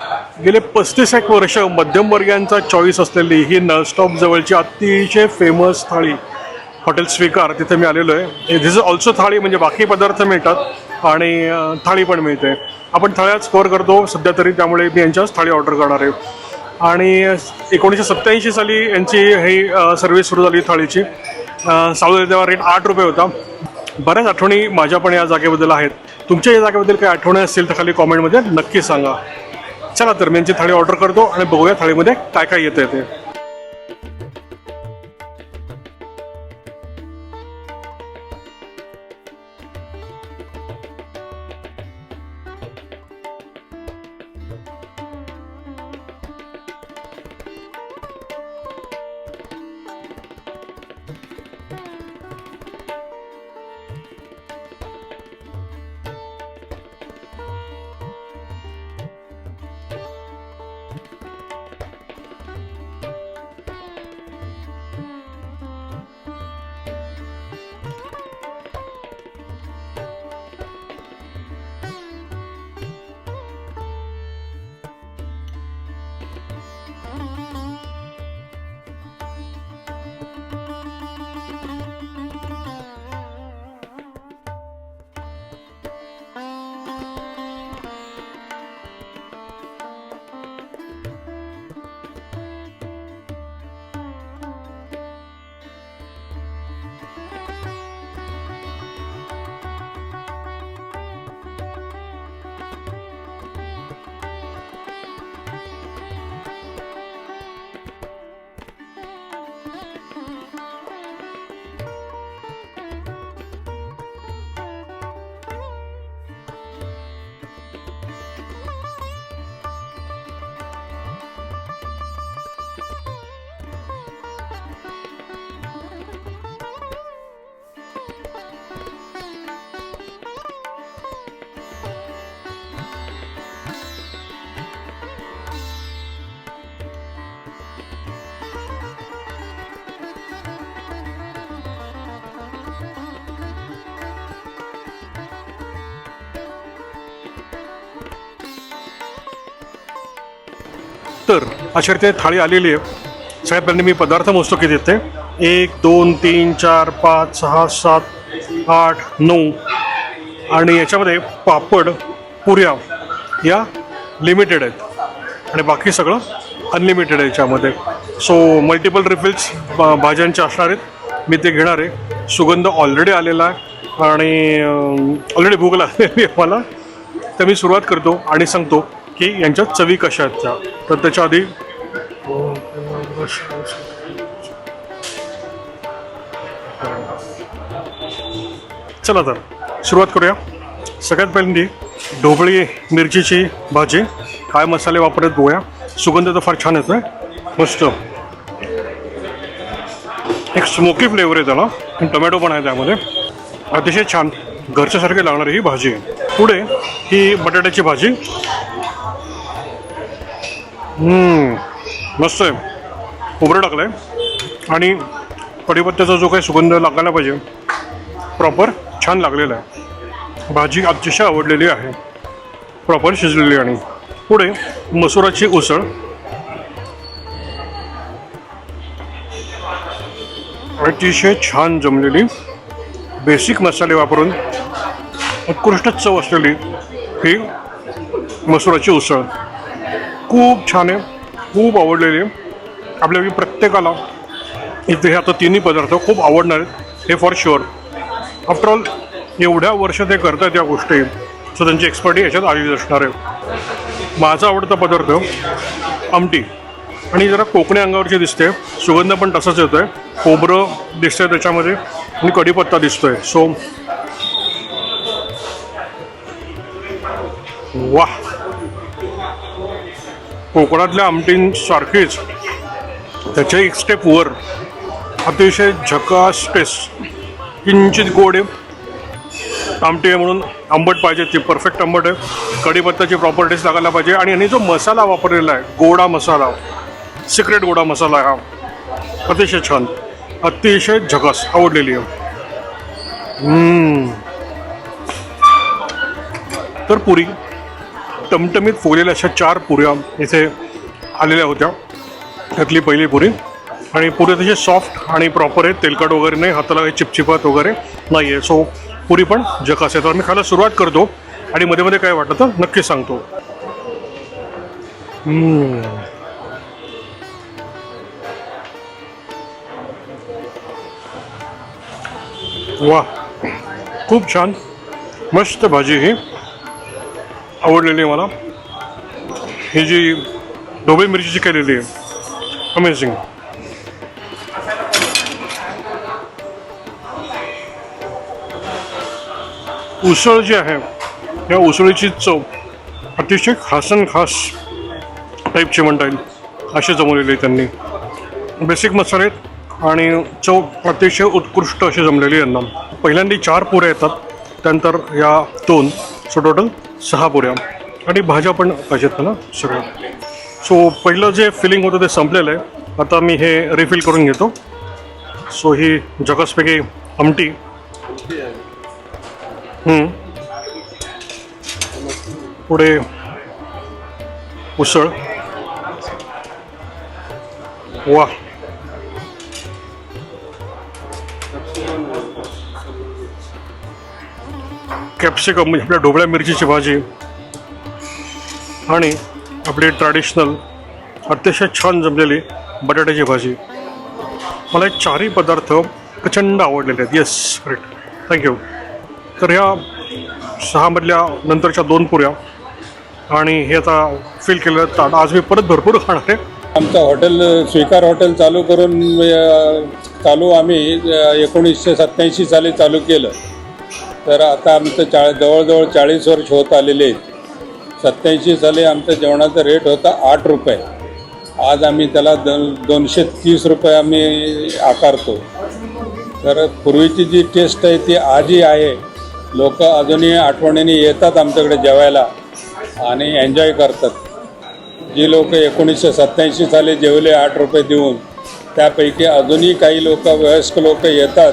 गेले पस्तीस एक वर्ष मध्यमवर्गीयांचा चॉईस असलेली ही नळस्टॉप जवळची अतिशय फेमस थाळी हॉटेल स्वीकार तिथे मी आलेलो आहे. दिस इज ऑल्सो थाळी म्हणजे बाकी पदार्थ मिळतात आणि थाळी पण मिळते. आपण थाळ्या स्कोअर करतो सध्या तरी त्यामुळे मी यांच्याच थाळी ऑर्डर करणार आहे. आणि एकोणीसशे सत्त्याऐंशी साली यांची ही सर्व्हिस सुरू झाली थाळीची. अं, तेव्हा रेट आठ रुपये होता. बऱ्याच आठवणी माझ्या पण या जागेबद्दल आहेत. तुमच्या या जागेबद्दल काही आठवणी असतील तर खाली कॉमेंटमध्ये नक्की सांगा. चला तर मी यांची थाळी ऑर्डर करतो आणि बघूया थाळीमध्ये काय काय येतं ते. तर अशा रीतीने थाळी आलेली आहे. सगळ्यात पहिल्यांदा मी पदार्थ मोजतो की देते. एक दोन तीन चार पाच सहा सात आठ नऊ. आणि याच्यामध्ये पापड पुऱ्या या लिमिटेड आहेत. आणि बाकी सगळं अनलिमिटेड आहे याच्यामध्ये. सो मल्टिपल रिफिल्स भाज्यांचे असणार आहेत. मी ते घेणार आहे. सुगंध ऑलरेडी आलेला आहे. आणि ऑलरेडी भूक लागलेली आहे मला. तर मी सुरुवात करतो आणि सांगतो. की यांच्या चवी कशा आहेत त्या? तर त्याच्या आधी चला तर सुरुवात करूया. सगळ्यात पहिल्यांदी ढोबळी मिरचीची भाजी. काय मसाले वापरत बघूया. सुगंध तर फार छान येतोय. मस्त. एक स्मोकी फ्लेवर आहे त्याला. आणि टोमॅटो पण आहे त्यामध्ये. अतिशय छान. घरच्यासारखी लागणारी ही भाजी आहे. पुढे ही बटाट्याची भाजी. मस्त आहे. खोबरं टाकलं आहे आणि कढीपत्त्याचा जो काही सुगंध लागायला पाहिजे प्रॉपर छान लागलेला आहे. भाजी अतिशय आवडलेली आहे. प्रॉपर शिजलेली आणि पुढे मसुराची उसळ. अतिशय छान जमलेली बेसिक मसाले वापरून उत्कृष्ट चव असलेली ही मसुराची उसळ. खूप छान आहे. खूप आवडलेली आहे. आपल्या प्रत्येकाला इथे हे आता तिन्ही पदार्थ खूप आवडणार आहेत. हे फॉर शुअर आफ्टर ऑल एवढ्या वर्ष ते करतात या गोष्टी सो त्यांची एक्सपर्टी याच्यात आलेली असणार आहे. माझा आवडता पदार्थ आमटी. आणि जरा कोकणी अंगावरची दिसते. सुगंध पण तसाच आहे खोबरं दिसतंय त्याच्यामध्ये. आणि कढीपत्ता आहे सो वा कोकणातल्या आमटींसारखीच त्याच्या एक स्टेप वर अतिशय झकास टेस्ट किंचित गोड आहे. आमटी आहे म्हणून आंबट पाहिजे ती परफेक्ट आंबट आहे. कढीपत्ताची प्रॉपर्टीज लागायला पाहिजे. आणि यांनी जो मसाला वापरलेला आहे गोडा मसाला सिक्रेट गोडा मसाला हा अतिशय छान अतिशय झकास आवडलेली आहे. तर पुरी. टमटमीत फुगलेल्या अशा चार पुऱ्या इथे आलेल्या होत्या. त्यातली पहिली पुरी. आणि पुरी तशी सॉफ्ट आणि प्रॉपर आहे तेलकट वगैरे नाही. हाताला काही चिपचिपत वगैरे नाही आहे सो पुरी पण जकास आहे तर मी खायला सुरुवात करतो. आणि मध्ये मध्ये काय वाटलं तर नक्की सांगतो. वा खूप छान. मस्त भाजी ही. आवडलेली आहे मला. ही जी ढोबळी मिरची केलेली आहे अमेझिंग उसळ जी आहे या उसळीची चव अतिशय खासन खास टाईपची म्हणता येईल असे जमवलेली आहे त्यांनी. बेसिक मसाले आहेत आणि चव अतिशय उत्कृष्ट अशी जमलेली आहे यांना. पहिल्यांदा चार पुऱ्या येतात त्यानंतर या दोन. सो टोटल सहा पुऱ्या. आणि भाज्या पण पाहिजेत ना सगळ्या. सो पहिलं जे फिलिंग होतं ते संपलेलं आहे. आता मी हे रिफिल करून घेतो. सो ही जगसपैकी आमटी. पुढे उसळ. वा कॅप्सिकम म्हणजे आपल्या ढोबळ्या मिरचीची भाजी. आणि आपली ट्रॅडिशनल अतिशय छान जमलेली बटाट्याची भाजी. मला हे चारही पदार्थ प्रचंड आवडलेले आहेत. येस करेक्ट थँक्यू तर ह्या सहामधल्या नंतरच्या दोन पुऱ्या. आणि हे आता फील केलं ताट आज मी परत भरपूर खाणार आहे. आमचं हॉटेल स्वीकार हॉटेल चालू करून चालू आम्ही एकोणीसशे सत्त्याऐंशी साली चालू केलं. तर आता आमचं चा जवळजवळ चाळीस वर्ष होत आलेले आहेत. सत्याऐंशी साली आमचं जेवणाचा रेट होता आठ रुपये. आज आम्ही त्याला दोन दोनशे तीस रुपये आम्ही आकारतो. तर पूर्वीची जी टेस्ट आहे ती आजही आहे. लोक अजूनही आठवणीने येतात आमच्याकडे जेवायला आणि एन्जॉय करतात. जी लोक एकोणीसशे सत्त्याऐंशी साली जेवले आठ रुपये देऊन त्यापैकी अजूनही काही लोक वयस्क लोक येतात.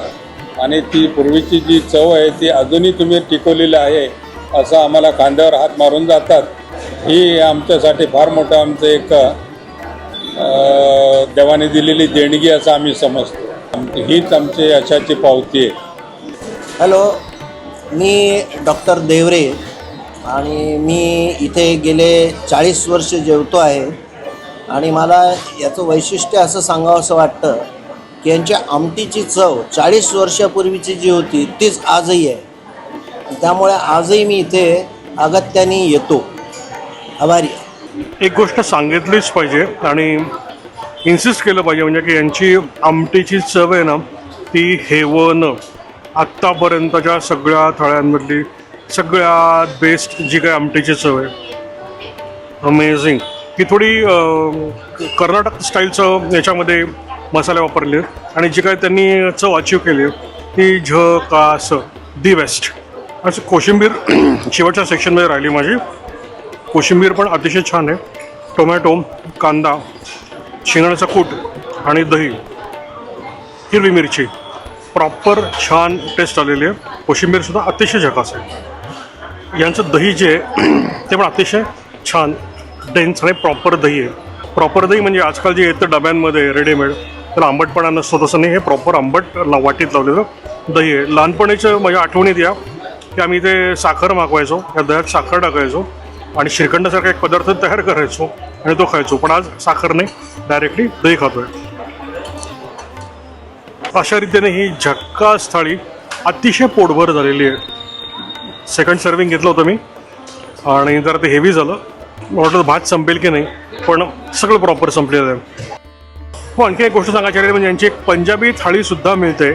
आणि ती पूर्वीची जी चव आहे ती अजूनही तुम्ही टिकवलेली आहे असं आम्हाला खांद्यावर हात मारून जातात. ही आमच्यासाठी फार मोठं आमचं एक देवाने दिलेली देणगी असं आम्ही समजतो. आमची- हीच आमची यशाची पावती आहे. हॅलो मी डॉक्टर देवरे आणि मी इथे गेले चाळीस वर्ष जेवतो आहे आणि मला याचं वैशिष्ट्य असं सांगावं असं वाटतं यांच्या आमटीची चव चाळीस वर्षापूर्वीची जी होती तीच आजही आहे. त्यामुळे आजही मी इथे अगत्याने येतो. आभारी एक गोष्ट सांगितलीच पाहिजे आणि इन्सिस्ट केलं पाहिजे म्हणजे की यांची आमटीची चव आहे ना ती हेवन आत्तापर्यंतच्या सगळ्या थाळ्यांमधली सगळ्यात बेस्ट जी काही आमटीची चव आहे अमेझिंग ही थोडी कर्नाटक स्टाईलचं याच्यामध्ये मसाले वापरले आहेत आणि जी काय त्यांनी चव अचीव केली ती झ का स दी बेस्ट असं कोशिंबीर शेवटच्या सेक्शनमध्ये राहिली माझी. कोशिंबीर पण अतिशय छान आहे. टोमॅटो कांदा शेंगण्याचा कूट आणि दही हिरवी मिरची. प्रॉपर छान टेस्ट आलेली आहे. कोशिंबीरसुद्धा अतिशय झकास आहे. यांचं दही जे आहे ते पण अतिशय छान डेन्स आणि प्रॉपर दही आहे. प्रॉपर दही म्हणजे आजकाल जे येतं डब्यांमध्ये रेडीमेड त्याला आंबटपणा नसतो तसं नाही हे प्रॉपर आंबट ला- वाटीत लावलेलं दही आहे. लहानपणीच्या माझ्या आठवणीत या की आम्ही ते साखर मागवायचो या दह्यात साखर टाकायचो आणि श्रीखंडासारखा एक पदार्थ तयार करायचो आणि तो खायचो. पण आज साखर नाही डायरेक्टली दही खातोय. अशा रीतीने ही झक्कास थाळी अतिशय पोटभर झालेली आहे. सेकंड सर्विंग घेतलं होतं मी. आणि जरा ते हेवी झालं. वाटलं वाटतं भात संपेल की नाही पण सगळं प्रॉपर संपलेलं आहे. हो आणखी एक गोष्ट सांगायची म्हणजे यांची एक पंजाबी थाळीसुद्धा मिळते.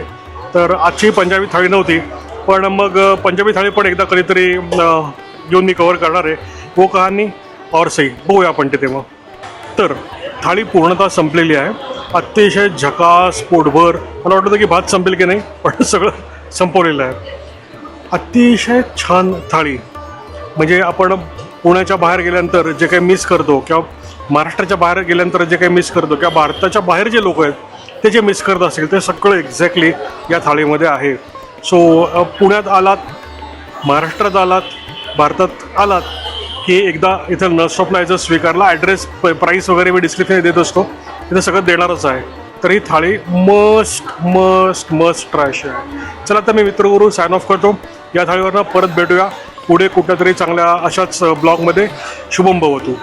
तर आजची पंजाबी थाळी नव्हती पण मग पंजाबी थाळी पण एकदा कधीतरी येऊन मी कवर करणार आहे. वो कहाणी और सही बघूया आपण ते तेव्हा. तर थाळी पूर्णतः संपलेली आहे. अतिशय झकास पोटभर मला वाटतं की भात संपेल की नाही पण सगळं संपवलेलं आहे. अतिशय छान थाळी. म्हणजे आपण पुण्याच्या बाहेर गेल्यानंतर जे काही मिस करतो किंवा महाराष्ट्राच्या बाहेर गेल्यानंतर जे काही मिस करतो किंवा भारताच्या बाहेर जे लोक आहेत ते जे मिस करत असतील ते सगळं एक्झॅक्टली या थाळीमध्ये आहे. सो पुण्यात आलात महाराष्ट्रात आलात भारतात आलात की एकदा इथं न स्टॉपला स्वीकारला ॲड्रेस प्राईस वगैरे मी डिस्क्रिप्शन देत असतो तिथं सगळं देणारच आहे. तर ही थाळी मस्ट मस्ट मस्ट ट्राय अशी आहे. चला तर मी मित्रगुरू साइन ऑफ करतो. या थाळीवरनं परत भेटूया. पुढे कुठल्या तरी चांगल्या अशाच ब्लॉगमध्ये. शुभम भवतू